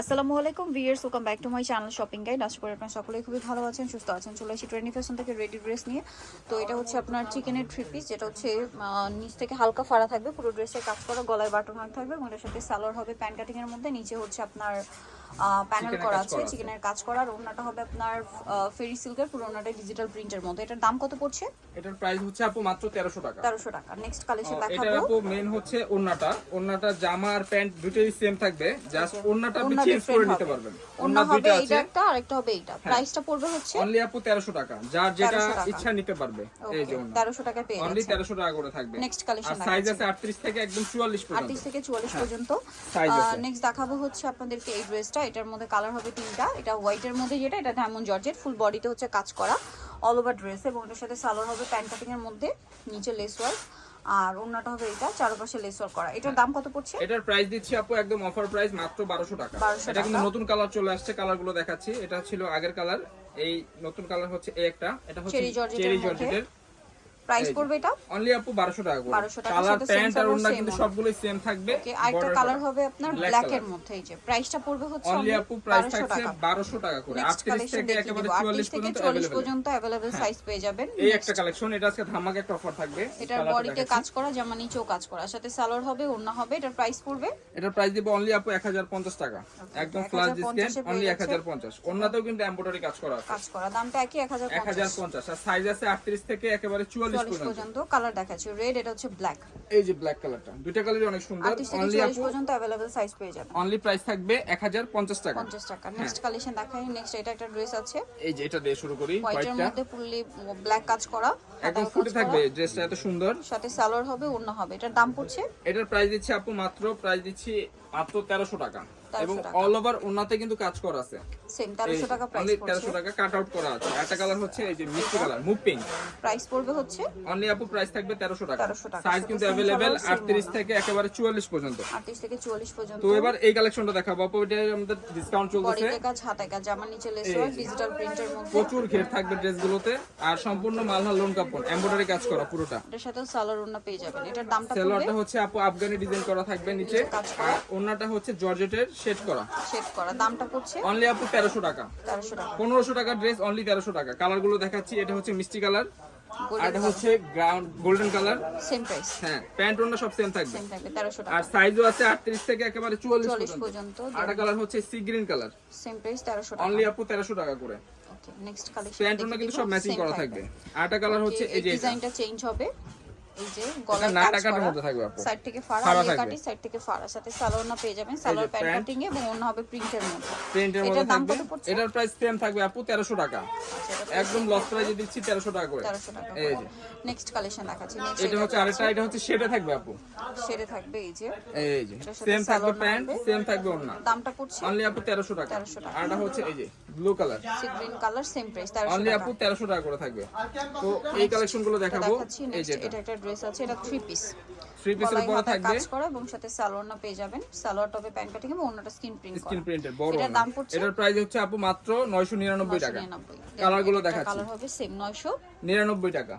আসসালামু আলাইকুম viewers welcome back to my channel shopping guide আশা করি আপনারা সকলেই খুবই ভালো আছেন, সুস্থ আছেন। চলে আসি ট্রেনি ফ্যাশন থেকে রেডি ড্রেস নিয়ে। তো এটা হচ্ছে আপনার চিকেনের থ্রি পিস যেটা হচ্ছে নিচ থেকে হালকা ফাড়া থাকবে, পুরো ড্রেসে কাজ করা, গলায় বাটন থাকবে এবং সাথে সালোয়ার হবে প্যান্ট কাটিংয়ের মধ্যে। নিচে হচ্ছে আপনার প্যানেল করা আছে চিকেনের কাজ করা। আর ওড়নাটা হবে আপনার ফেরি সিল্কের পুরো ওড়নাটা ডিজিটাল প্রিন্টের মধ্যে। এটার দাম কত পড়ছে? এটার প্রাইস হচ্ছে আপু মাত্র তেরোশো টাকা। তেরোশো টাকা। নেক্সট কালেকশন দেখাবো। আপু মেন হচ্ছে ওন্নাটা ওন্নাটা জামা আর প্যান্ট দুটোই সেম থাকবে। জাস্ট ওন্নাটা আপনি চেঞ্জ করে নিতে পারবেন। ওন্না হবে এইটা আছে। একটা হবে এইটা। প্রাইসটা পড়বে হচ্ছে অনলি আপু তেরোশো টাকা। যার যেটা ইচ্ছা নিতে পারবে। এই যে ওন্না তেরোশো টাকায় পেয়ে অনলি যাচ্ছে তেরোশো টাকা করে থাকবে। নেক্সট collection আর সাইজ আছে আটত্রিশ থেকে একদম চুয়াল্লিশ পর্যন্ত। আটত্রিশ থেকে চুয়াল্লিশ পর্যন্ত। Size আছে। নেক্সট দেখাবো হচ্ছে আপনাদেরকে এই ড্রেসটা এটার মধ্যে কালার হবে তিনটা এটা হোয়াইটের মধ্যে যেটা এটা ডায়মন্ড জর্জেট ফুল বডিতে হচ্ছে কাজ করা অল ওভার ড্রেস এবং এটার সাথে সালোয়ার হবে প্যান্ট কাটিং এর মধ্যে নিচে লেস ওয়ার্ক আর অন্যটা হবে এটা চারপাশে লেস ওয়ার্ক করা। এটার দাম কত পড়ছে? এটার প্রাইস দিচ্ছি আপু একদম অফার প্রাইস মাত্র বারোশো টাকা। 1200 এটা কিন্তু নতুন কালার চলে আসছে কালারগুলো দেখাচ্ছি। এটা ছিল আগের কালার এই নতুন কালার হচ্ছে এই একটা এটা হচ্ছে চেরি জর্জেটের প্রাইস পড়বে এটা? অনলি আপু বারোশো টাকা করে। 1200 টাকার কালার প্যান্ট আর ওন্না কিন্তু সবগুলোই সেম থাকবে ওকে আরেকটা কালার হবে আপনার ব্ল্যাক এর মধ্যে এই যে প্রাইসটা পড়বে হচ্ছে অনলি আপু প্রাইস থাকছে টাকা। বারোশো টাকা করে। নেক্সট আটত্রিশ কালেকশন থেকে একেবারে দেবো চুয়াল্লিশ আটত্রিশ থেকে পর্যন্ত চল্লিশ অ্যাভেলেবেল পর্যন্ত অ্যাভেলেবেল সাইজ পেয়ে যাবেন। এই একটা কালেকশন এটা আজকে ধামাকা একটা অফার থাকবে। এটার বডিতে কাজ করা জামা নিচেও কাজ করা। সাথে সালোয়ার হবে ওড়না হবে এটার প্রাইস পড়বে? এটার প্রাইস দিব অনলি আপু এক হাজার পঞ্চাশ টাকা। একদম 1050 ডিসকাউন্ট অনলি এক যাচ্ছে। হাজার পঞ্চাশ। অন্যতেও কিন্তু এম্বোটারি কাজ করা আছে। কাজ করা দামটা একই এক হাজার এক হাজার পঞ্চাশ। আর সাইজ আছে আটত্রিশ থেকে একেবারে চুয়াল্লিশ চল্লিশ পর্যন্ত। পর্যন্ত কালার দেখাচ্ছি। রেড এটা হচ্ছে ব্ল্যাক এই যে ব্ল্যাক কালারটা দুইটা কালারই অনেক সুন্দর। অনলি আপু পর্যন্ত সাইজ পেয়ে যাবেন। অনলি প্রাইস থাকবে এক হাজার পঞ্চাশ টাকা। পঞ্চাশ টাকা। নেক্সট কালেকশন দেখাই। নেক্সট এটা একটা ড্রেস আছে। এই যে এটা দিয়ে শুরু করি হোয়াইটের মধ্যে ফুললি ব্ল্যাক কাজ করা একদম হাতায় ফুটে থাকবে ড্রেসটা এত সুন্দর। সাথে সালোয়ার হবে ওড়না হবে। এটার দাম পড়ছে? এটার প্রাইস দিচ্ছি আপু মাত্র প্রাইস দিচ্ছি মাত্র তেরোশো টাকা। 1300 এবং অল ওভার ওনাতে কিন্তু কাজ করা আছে। সেম তেরোশো টাকা প্রাইস তেরোশো পড়ছে। টাকা কাট আউট করা আছে। একটা কালার হচ্ছে এই যে মিষ্টি কালার মুভ প্রাইস পড়বে হচ্ছে অনলি আপু প্রাইস থাকবে তেরোশো টাকা। 1300 টাকা। সাইজ কিন্তু Same অ্যাভেলেবেল color, same আটত্রিশ model। থেকে একেবারে চুয়াল্লিশ পর্যন্ত। আটত্রিশ থেকে চুয়াল্লিশ পর্যন্ত। তো এবার এই কালেকশনটা দেখাবো। আপু এটা আমাদের ডিসকাউন্ট চলতেছে। বডিতে কাজ হাতায় কাজ জামা নিচে লেস ওয়ার্ক ডিজিটাল প্রিন্টের মধ্যে। প্রচুর ঘের থাকবে ড্রেসগুলোতে। আর সম্পূর্ণ মালহার লোন কাপড় এমব্রয়ডারি কাজ করা পুরোটা। এটার সাথে সালোয়ার পেয়ে যাবেন। এটার দামটা পড়বে হচ্ছে আপু আফগানি ডিজাইন করা থাকবে নিচে। আর ওনাটা হচ্ছে জর্জেটের শেড করা। সেট করা। দামটা পড়ছে? অনলি আপু তেরোশো টাকা। তেরোশো টাকা। পনেরোশো টাকার ড্রেস অনলি তেরোশো টাকা। কালারগুলো দেখাচ্ছি এটা হচ্ছে মিষ্টি কালার আর এটা হচ্ছে ground golden colour same price হ্যাঁ প্যান্ট ওনা সব সেম থাকবে। সেম থাকবে তেরোশো টাকা। আর সাইজও আছে আটত্রিশ থেকে একেবারে চুয়াল্লিশ চল্লিশ পর্যন্ত। পর্যন্ত আর কালার হচ্ছে sea green colour same price তেরোশো টাকা। অনলি আপু তেরোশো টাকা করে। ওকে নেক্সট কালেকশন প্যান্ট ওনা কিন্তু সব ম্যাচিং করা থাকবে। আরেকটা কালার হচ্ছে এই যে ডিজাইনটা চেঞ্জ হবে। এই যে মধ্যে থাকবে আপু সাইড থেকে ফাড়া আলিয়া কাটি সাইড থেকে ফাড়া সাথে পেয়ে যাবেন সালোয়ার প্যান্ট প্যান্ট। কাটিং এবং অন্য হবে প্রিন্টের মধ্যে প্রিন্টের এটার মধ্যে দাম থাকবে কত পড়ছে? এটার প্রাইস সেম থাকবে আপু তেরোশো টাকা আচ্ছা একদম লস প্রাইজে দিচ্ছি তেরোশো টাকা করে। তেরোশো টাকা এই যে। নেক্সট কালেকশন দেখাচ্ছি নেক্সট এটা হচ্ছে আরেকটা এটা হচ্ছে সেটা থাকবে আপু। সেরে থাকবে এই যে। এই যে। সেম থাকবে প্যান্ট সেম থাকবে। ওনা দামটা পড়ছে অনলি আপু তেরোশো টাকা। 1300 টাকা। আর এটা হচ্ছে এই যে blue colour sea green colour same price তেরোশো অনলি আপু তেরোশো টাকা করে থাকবে। তো এই কালেকশনগুলো দেখাবো। এই যে এটা। একটা ড্রেস আছে এটা থ্রি পিস থ্রি পিসের গলায় পরে থাকবে। কাজ করা এবং সাথে সালোয়ার না পেয়ে যাবেন। সালোয়ার টপে প্যান্ট কাটিং এবং অন্যটা স্কিন প্রিন্ট করা। প্রিন্টেড বড় এটার দাম পড়ছে এটার প্রাইস হচ্ছে আপু মাত্র নয়শো নিরানব্বই টাকা। কালারগুলো দেখাচ্ছি। কালার হবে সেম 999 নিরানব্বই টাকা।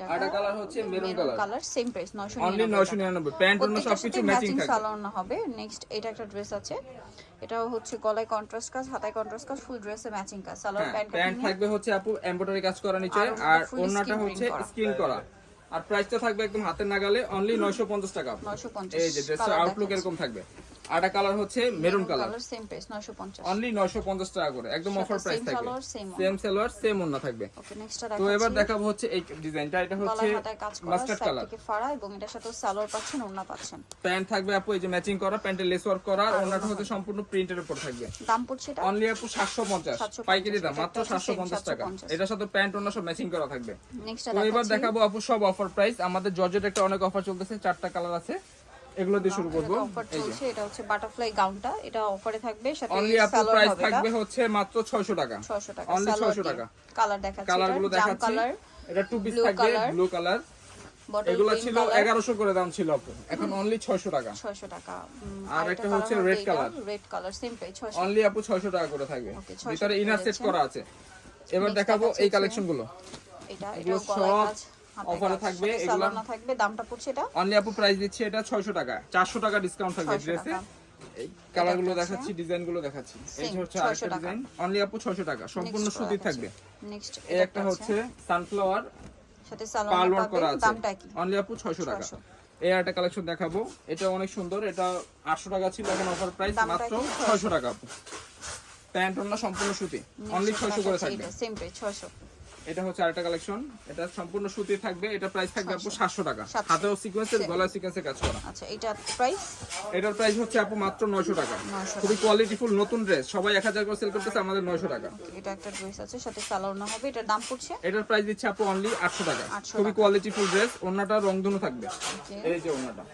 টাকা। আর কালার হচ্ছে maroon colour colour same price 999 only নয়শো নিরানব্বই। প্যান্ট অন্য সবকিছু ম্যাচিং থাকবে সালোয়ার না হবে। নেক্সট এটা একটা ড্রেস আছে। এটাও হচ্ছে গলায় কন্ট্রাস্ট কাজ হাতায় কন্ট্রাস্ট কাজ ফুল ড্রেসে ম্যাচিং কাজ। সালোয়ার হ্যাঁ, প্যান্ট কাটিং থাকবে হচ্ছে আপু এমব্রয়ডারি কাজ করা নিচে আর skin হচ্ছে print করা। আর প্রাইসটা থাকবে একদম হাতের নাগালে অনলি নয়শো পঞ্চাশ টাকা। এই যে ড্রেসটা আউটলুক এরকম থাকবে। একটা কালার হচ্ছে maroon colour colour same price 950 only নয়শো পঞ্চাশ টাকা করে একদম অফার প্রাইস থাকবে। সেম সেম ওন্না থাকবে। ওকে তো এবার দেখাবো হচ্ছে এই ডিজাইনটা এটা হচ্ছে মাস্টার্ড কালার থেকে ফাড়া এবং এটার সাথে সালোয়ার পাচ্ছেন পাচ্ছেন। প্যান্ট থাকবে আপু এই যে ম্যাচিং করা লেস ওয়ার্ক করা আর ওন্নাটা হচ্ছে সম্পূর্ণ প্রিন্টের উপর থাকবে। দাম পড়ছে এটা? অনলি আপু সাতশো পঞ্চাশ। 750 পাইকারি দাম মাত্র হচ্ছে সাতশো same, পঞ্চাশ টাকা। 750 এটার সাথে প্যান্ট ওন্না সব ম্যাচিং করা থাকবে। তো এবার দেখাবো আপু সব অফার প্রাইস আমাদের জর্জেট একটা অনেক অফার চলতেছে চারটা কালার আছে। এগুলো দিয়ে শুরু করব। এই যে। এটা হচ্ছে বাটারফ্লাই গাউনটা এটা অফারে থাকবে সাথে অনলি আপু সালোয়ার প্রাইস থাকবে হচ্ছে মাত্র 600 টাকা। 600 টাকা অনলি 600 টাকা। কালার দেখাচ্ছি কালার দেখাচ্ছি। কালার এটা টু পিস থাকবে ব্লু কালার এগুলো ছিল 1100 করে দাম ছিল এখন অনলি 600 টাকা। 600 টাকা। আর একটা হচ্ছে red color। Red colour same price 600 only আপু 600 টাকা করে থাকবে। Okay, 600 ভিতরে ইনার সেট করা আছে। এবার দেখাবো এই কালেকশনগুলো। এটা এটা সব এ কাজ, থাকবে, এগুলো- না থাকবে দামটা পড়ছে এটা। অনলি আপু প্রাইস দিচ্ছে এটা 600 টাকা 400 টাকা ডিসকাউন্ট থাকবে ড্রেসে টাকা। এই কালারগুলো একটা আছে। দেখাচ্ছি। এই হচ্ছে আরেকটা ডিজাইন অনলি আপু 600 টাকা সম্পূর্ণ সুতি থাকবে। নেক্সট এই একটা হচ্ছে সানফ্লাওয়ার সাথে সালোয়ার করা পাবে আছে। দামটা কি অনলি আপু 600 টাকা। এই একটা কালেকশন দেখাবো। এটা অনেক সুন্দর এটা 800 টাকা ছিল এখন অফার প্রাইস মাত্র কি? 600 টাকা আপু। প্যান্ট সম্পূর্ণ সুতি অনলি 600 করে থাকবে। সেম প্রাইস 600 এটা হচ্ছে আরেকটা কালেকশন এটা সম্পূর্ণ সুতি থাকবে। এটা প্রাইস থাকবে আপু 700 টাকা। 700 হাতেও সিকোয়েন্সের গলায় সিকোয়েন্সের কাজ করা। আচ্ছা এটা প্রাইস এটার প্রাইস হচ্ছে আপু মাত্র 900 টাকা। 900 খুবই কোয়ালিটিফুল নতুন ড্রেস সবাই 1000 করে সেল করতেছে আমাদের 900 টাকা। এটা একটা ড্রেস আছে সাথে সালোয়ার না হবে। এটার দাম পড়ছে? এটার প্রাইস দিচ্ছে আপু অনলি 800 টাকা। খুবই কোয়ালিটিফুল ড্রেস ওন্নাটা রংধনু থাকবে। এই যে ওন্নাটা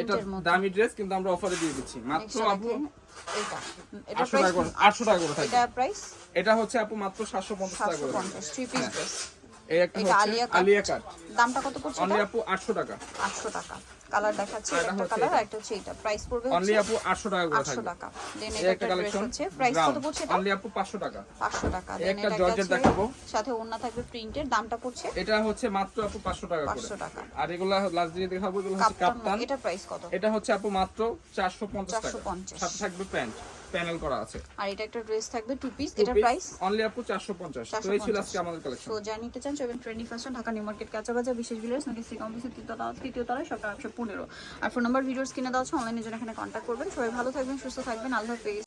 এটা দামি ড্রেস কিন্তু আমরা অফারে দিয়ে দিচ্ছি। মাত্র আপু এটা। এটা 800 টাকা প্রাইস 800 টাকা করে থাকে এটা প্রাইস এটা হচ্ছে আপু মাত্র 750 টাকা করে। থাকবে। 750 3 পিস এই একটা হচ্ছে আলিয়া কাট। দামটা কত পড়ছে অনলি আপু 800 টাকা। 800 টাকা। কালার দেখাচ্ছি একটা কালার একটা হচ্ছে এটা। প্রাইস পড়বে অনলি আপু 800 টাকা করে 800 টাকা। দেন এটা একটা কালেকশন হচ্ছে। প্রাইস কত পড়ছে এটা? অনলি আপু 500 টাকা। 500 টাকা। দেন একটা জর্জেট দেখাবো। সাথে ওন্না থাকবে প্রিন্টের দামটা পড়ছে? এটা হচ্ছে মাত্র আপু 500 টাকা করে। 500 টাকা। আর এগুলা লাস্ট দেখাবো এগুলো হচ্ছে কাপ্তান এটা প্রাইস কত? এটা হচ্ছে আপু মাত্র 450 টাকা। 450 সাথে থাকবে প্যান্ট প্যানেল করা আছে। আর এটা একটা ড্রেস থাকবে টু পিস এটা প্রাইস অনলি আপু 450 তো এই ছিল আজকে আমাদের কালেকশন সো যা নিতে চান seven trendy Dhaka new market কাঁচাবাজার বিশেষ ভিলেজ নাকি কমপ্লেক্সের তৃতীয় তলা তৃতীয় তলায় আর ফোন নাম্বার ভিডিওস কিনে দেওয়া আছে অনলাইনে জন্য এখানে কন্ট্যাক্ট করবেন। সবাই ভালো থাকবেন সুস্থ থাকবেন আল্লাহ হাফেজ।